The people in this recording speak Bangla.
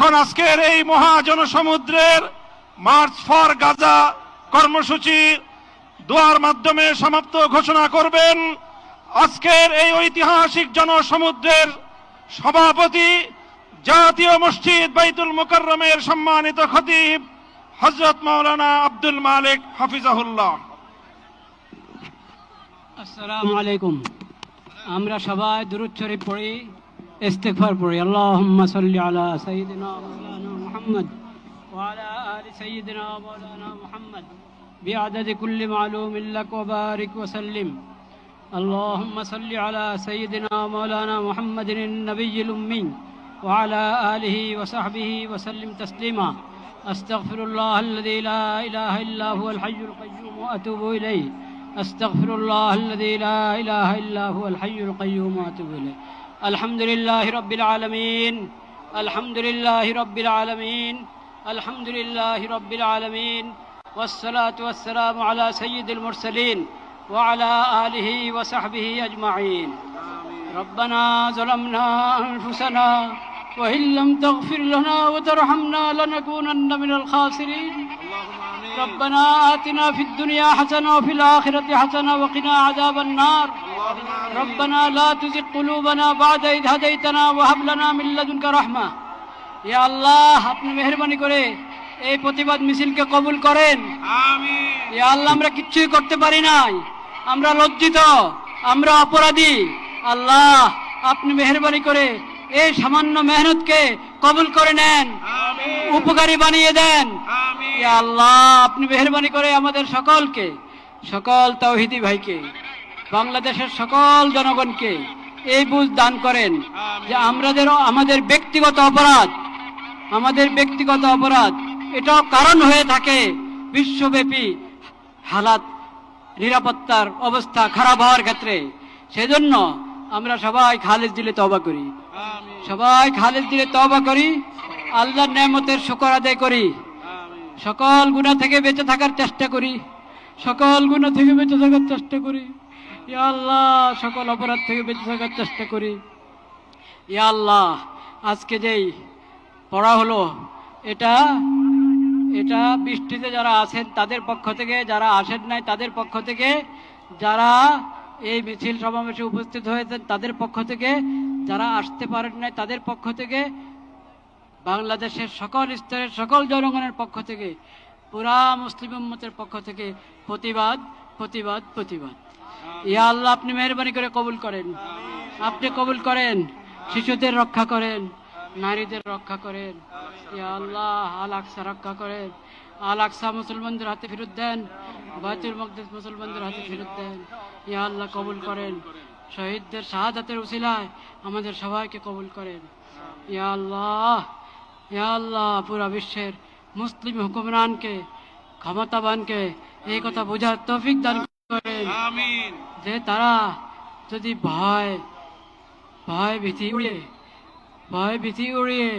এখন আজকের এই মহাজনসমুদ্রের মার্চ ফর গাজা কর্মসূচি দোয়ার মাধ্যমে সমাপ্ত ঘোষণা করবেন। আজকের এই ঐতিহাসিক জনসমুদ্রের সভাপতি জাতীয় মসজিদ বাইতুল মুকাররমের সম্মানিত খতিব হজরত মাওলানা আব্দুল মালিক হাফিজাহুল্লাহ। আসসালামু আলাইকুম। আমরা সবাই দুরুদ শরীফ পড়ি। استغفار بوري. اللهم صل على سيدنا مولانا محمد وعلى آل سيدنا مولانا محمد بعدد كل معلوم لك وبارك وسلم. اللهم صل على سيدنا مولانا محمد النبي الأمي وعلى آله وصحبه وسلم تسليما. أستغفر الله الذي لا إله إلا هو الحي القيوم وأتوب إليه. أستغفر الله الذي لا إله إلا هو الحي القيوم وأتوب إليه. الحمد لله رب العالمين. الحمد لله رب العالمين. الحمد لله رب العالمين. والصلاة والسلام على سيد المرسلين وعلى آله وصحبه أجمعين. ربنا ظلمنا أنفسنا وإن لم تغفر لنا وترحمنا لنكونن من الخاسرين. ربنا آتنا في الدنيا حسنة وفي الآخرة حسنة وقنا عذاب النار. ربنا لا تزغ قلوبنا بعد إذ هديتنا وهب لنا من لدنك رحمة يا الله আপনি মেহরবানি করে এই প্রতিবাদ মিছিলকে কবুল করেন ইয়া আল্লাহ আমরা কিচ্ছুই করতে পারি নাই আমরা লজ্জিত আমরা অপরাধী আল্লাহ আপনি মেহরবানি করে এই সামান্য মেহনতকে কবুল করে নেন উপকারী বানিয়ে দেন ইয়া আল্লাহ আপনি মেহরবানি করে আমাদের সকলকে সকল তাওহিদি ভাইকে বাংলাদেশের সকল জনগণকে এই বুঝ দান করেন যে আমাদের আমাদের ব্যক্তিগত অপরাধ আমাদের ব্যক্তিগত অপরাধ এটাও কারণ হয়ে থাকে বিশ্বব্যাপী হালাত নিরাপত্তার অবস্থা খারাপ হওয়ার ক্ষেত্রে। সেজন্য আমরা সবাই খালেজ দিলে তবা করি। সবাই খালেজ দিলে তবা করি আল্লাহর নেমতের শুকর আদায় করি। সকল গুণা থেকে বেঁচে থাকার চেষ্টা করি সকল গুণা থেকে বেঁচে থাকার চেষ্টা করি। আল্লাহ, সকল অপরাধ থেকে বেঁচে থাকার চেষ্টা করি। ইয়া আল্লাহ, আজকে যেই পড়া হলো, এটা এটা বৃষ্টিতে যারা আছেন, তাদের পক্ষ থেকে, যারা আসেন নাই, তাদের পক্ষ থেকে, যারা এই মিছিল সমাবেশে উপস্থিত হয়েছেন, তাদের পক্ষ থেকে, যারা আসতে পারেন নাই, তাদের পক্ষ থেকে, বাংলাদেশের সকল স্তরের সকল জনগণের পক্ষ থেকে, পুরা মুসলিম উম্মতের পক্ষ থেকে প্রতিবাদ প্রতিবাদ প্রতিবাদ। ইয়া আল্লাহ, আপনি মেহরবানি করে কবুল করেন। আপনি কবুল করেন, শিশুদের রক্ষা করেন, নারীদের রক্ষা করেন। ইয়া আল্লাহ, আল আকসা রক্ষা করেন। আল আকসা মুসলমানদের হাতে ফেরত দেন বায়তুল মকদেস মুসলমানদের হাতে ফেরত দেন। ইয়া আল্লাহ, কবুল করেন। শহীদদের শাহাদাতের উসিলায় আমাদের সবাইকে কবুল করেন। ইয়া আল্লাহ ইয়া আল্লাহ, পুরা বিশ্বের মুসলিম হুকুমরানকে, ক্ষমতাবানকে এই কথা বোঝার তৌফিক দান করেন যে তারা যদি ভয় ভয় ভীতি উড়িয়ে ভয় ভীতি উড়িয়ে